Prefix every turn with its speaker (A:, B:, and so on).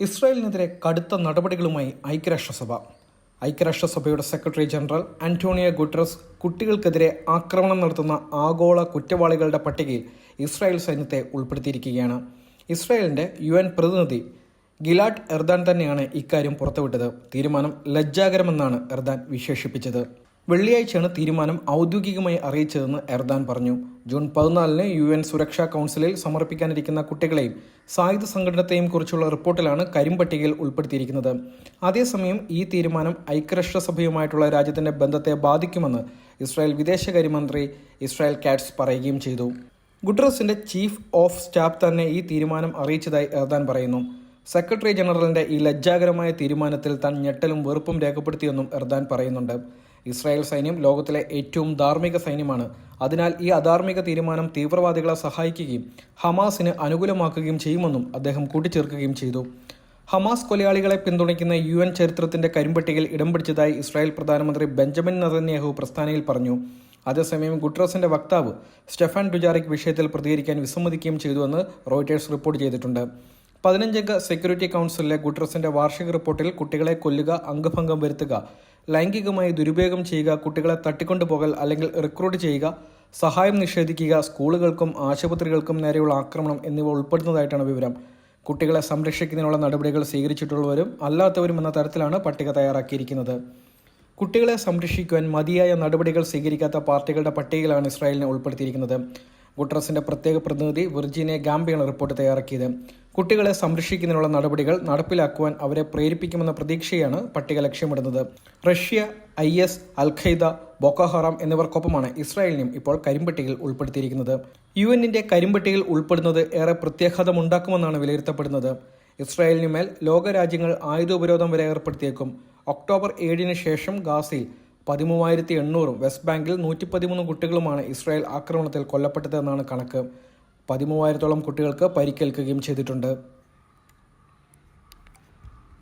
A: ഇസ്രായേലിനെതിരെ കടുത്ത നടപടികളുമായി ഐക്യരാഷ്ട്രസഭ. ഐക്യരാഷ്ട്രസഭയുടെ സെക്രട്ടറി ജനറൽ അന്റോണിയോ ഗുട്ടറസ് കുട്ടികൾക്കെതിരെ ആക്രമണം നടത്തുന്ന ആഗോള കുറ്റവാളികളുടെ പട്ടികയിൽ ഇസ്രായേൽ സൈന്യത്തെ ഉൾപ്പെടുത്തിയിരിക്കുകയാണ്. ഇസ്രായേലിന്റെ യു എൻ പ്രതിനിധി ഗിലാഡ് എർദാൻ തന്നെയാണ് ഇക്കാര്യം പുറത്തുവിട്ടത്. തീരുമാനം ലജ്ജാകരമെന്നാണ് എർദാൻ വിശേഷിപ്പിച്ചത്. വെള്ളിയാഴ്ചയാണ് തീരുമാനം ഔദ്യോഗികമായി അറിയിച്ചതെന്ന് എർദാൻ പറഞ്ഞു. ജൂൺ പതിനാലിന് യു എൻ സുരക്ഷാ കൗൺസിലിൽ സമർപ്പിക്കാനിരിക്കുന്ന കുട്ടികളെയും സായുധ സംഘടനത്തെയും കുറിച്ചുള്ള റിപ്പോർട്ടിലാണ് കരിമ്പട്ടികയിൽ ഉൾപ്പെടുത്തിയിരിക്കുന്നത്. അതേസമയം ഈ തീരുമാനം ഐക്യരാഷ്ട്രസഭയുമായിട്ടുള്ള രാജ്യത്തിന്റെ ബന്ധത്തെ ബാധിക്കുമെന്ന് ഇസ്രായേൽ വിദേശകാര്യമന്ത്രി ഇസ്രായേൽ കാറ്റ്സ് പറയുകയും ചെയ്തു. ഗുഡ്രസിന്റെ ചീഫ് ഓഫ് സ്റ്റാഫ് തന്നെ ഈ തീരുമാനം അറിയിച്ചതായി എർദാൻ പറയുന്നു. സെക്രട്ടറി ജനറലിന്റെ ഈ ലജ്ജാകരമായ തീരുമാനത്തിൽ താൻ ഞെട്ടലും വെറുപ്പും രേഖപ്പെടുത്തിയെന്നും എർദാൻ പറയുന്നുണ്ട്. ഇസ്രായേൽ സൈന്യം ലോകത്തിലെ ഏറ്റവും ധാർമ്മിക സൈന്യമാണ്. അതിനാൽ ഈ അധാർമിക തീരുമാനം തീവ്രവാദികളെ സഹായിക്കുകയും ഹമാസിന് അനുകൂലമാക്കുകയും ചെയ്യുമെന്നും അദ്ദേഹം കൂട്ടിച്ചേർക്കുകയും ചെയ്തു. ഹമാസ് കൊലയാളികളെ പിന്തുണയ്ക്കുന്ന യു എൻ ചരിത്രത്തിന്റെ കരിമ്പട്ടികയിൽ ഇടം പിടിച്ചതായി ഇസ്രായേൽ പ്രധാനമന്ത്രി ബെഞ്ചമിൻ നതന്യാഹു പ്രസ്താവനയിൽ പറഞ്ഞു. അതേസമയം ഗുട്രസിന്റെ വക്താവ് സ്റ്റെഫാൻ ഡുജാറിക് വിഷയത്തിൽ പ്രതികരിക്കാൻ വിസമ്മതിക്കുകയും ചെയ്തുവെന്ന് റോയിറ്റേഴ്സ് റിപ്പോർട്ട് ചെയ്തിട്ടുണ്ട്. പതിനഞ്ചംഗ സെക്യൂരിറ്റി കൗൺസിലിലെ ഗുട്രസിന്റെ വാർഷിക റിപ്പോർട്ടിൽ കുട്ടികളെ കൊല്ലുക അംഗഭംഗം വരുത്തുക ലൈംഗികമായി ദുരുപയോഗം ചെയ്യുക കുട്ടികളെ തട്ടിക്കൊണ്ടുപോകൽ അല്ലെങ്കിൽ റിക്രൂട്ട് ചെയ്യുക സഹായം നിഷേധിക്കുക സ്കൂളുകൾക്കും ആശുപത്രികൾക്കും നേരെയുള്ള ആക്രമണം എന്നിവ ഉൾപ്പെടുന്നതായിട്ടാണ് വിവരം. കുട്ടികളെ സംരക്ഷിക്കുന്നതിനുള്ള നടപടികൾ സ്വീകരിച്ചിട്ടുള്ളവരും അല്ലാത്തവരും എന്ന തരത്തിലാണ് പട്ടിക തയ്യാറാക്കിയിരിക്കുന്നത്. കുട്ടികളെ സംരക്ഷിക്കുവാൻ മതിയായ നടപടികൾ സ്വീകരിക്കാത്ത പാർട്ടികളുടെ പട്ടികയിലാണ് ഇസ്രായേലിനെ ഉൾപ്പെടുത്തിയിരിക്കുന്നത്. ഗുട്രസിന്റെ പ്രത്യേക പ്രതിനിധി വിർജീനിയ ഗാംബിയാണ് റിപ്പോർട്ട് തയ്യാറാക്കിയത്. കുട്ടികളെ സംരക്ഷിക്കുന്നതിനുള്ള നടപടികൾ നടപ്പിലാക്കുവാൻ അവരെ പ്രേരിപ്പിക്കുമെന്ന പ്രതീക്ഷയാണ് പട്ടിക ലക്ഷ്യമിടുന്നത്. Russia I S al Boko Haram എന്നിവർക്കൊപ്പമാണ് ഇസ്രായേലിനും ഇപ്പോൾ കരിമ്പട്ടികയിൽ ഉൾപ്പെടുത്തിയിരിക്കുന്നത്. യു എന്നിന്റെ കരിമ്പട്ടികയിൽ ഉൾപ്പെടുന്നത് ഏറെ പ്രത്യാഘാതമുണ്ടാക്കുമെന്നാണ് വിലയിരുത്തപ്പെടുന്നത്. ഇസ്രായേലിനു മേൽ ലോകരാജ്യങ്ങൾ ആയുധോപരോധം വരെ ഏർപ്പെടുത്തിയേക്കും. ഒക്ടോബർ ഏഴിന് ശേഷം ഗാസയിൽ പതിമൂവായിരത്തി എണ്ണൂറും വെസ്റ്റ് ബാങ്കിൽ നൂറ്റി പതിമൂന്ന് കുട്ടികളുമാണ് ഇസ്രായേൽ ആക്രമണത്തിൽ കൊല്ലപ്പെട്ടതെന്നാണ് കണക്ക്. പതിമൂവായിരത്തോളം കുട്ടികൾക്ക് പരിക്കേൽക്കുകയും ചെയ്തിട്ടുണ്ട്.